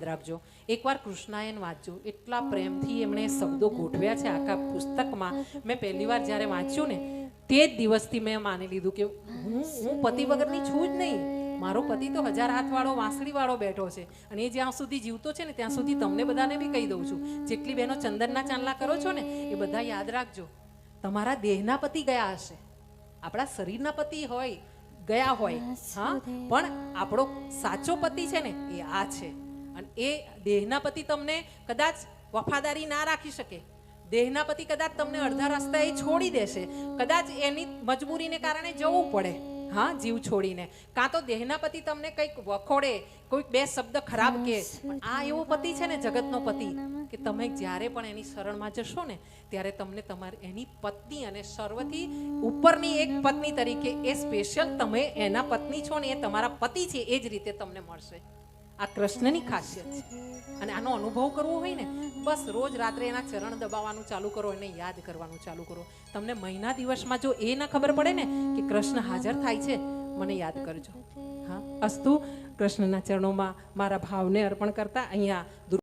યાદ રાખજો. એકવાર કૃષ્ણાયન વાંચજો એટલા પ્રેમથી એમણે શબ્દો ગોઠવ્યા છે આખા પુસ્તકમાં. મેં પહેલી વાર જ્યારે વાંચ્યું ને તે જ દિવસથી મેં માની લીધું કે હું હું પતિ વગરની છું જ નહીં. મારો પતિ તો હજાર હાથવાળો વાંસળી વાળો બેઠો છે. અને એ જ્યાં સુધી જીવતો છે ને ત્યાં સુધી તમને બધાને બી કહી દઉં છું. જેટલી બહેનો ચંદનના ચાંદલા કરો છો ને એ બધા યાદ રાખજો. તમારા દેહના પતિ ગયા હશે. આપણા શરીરના પતિ હોય ગયા હોય. હા પણ આપણો સાચો પતિ છે ને એ આ છે. અને એ દેહના પતિ તમને કદાચ વફાદારી ના રાખી શકે. દેહના પતિ કદાચ તમને અડધા રસ્તા એ છોડી દેશે. કદાચ એની મજબૂરીને કારણે જવું પડે. હા જીવ છોડીને. કાં તો દેહના પતિ તમને કંઈક વખોડે કોઈક બે શબ્દ ખરાબ કે. આ એવો પતિ છે ને જગતનો પતિ કે તમે જ્યારે પણ એની શરણમાં જશો ને ત્યારે તમને તમારી એની પત્ની અને સર્વથી ઉપરની એક પત્ની તરીકે એ સ્પેશિયલ તમે એના પત્ની છો ને એ તમારા પતિ છે એ જ રીતે તમને મળશે. આ કૃષ્ણની ખાસિયત છે. અને આનો અનુભવ કરવો હોય ને, બસ રોજ રાત્રે એના ચરણ દબાવવાનું ચાલુ કરો, એને યાદ કરવાનું ચાલુ કરો. તમને મહિના દિવસમાં જો એ ના ખબર પડે ને કે કૃષ્ણ હાજર થાય છે, મને યાદ કરજો. હા, અસ્તુ, કૃષ્ણના ચરણોમાં મારા ભાવને અર્પણ કરતા અહીંયા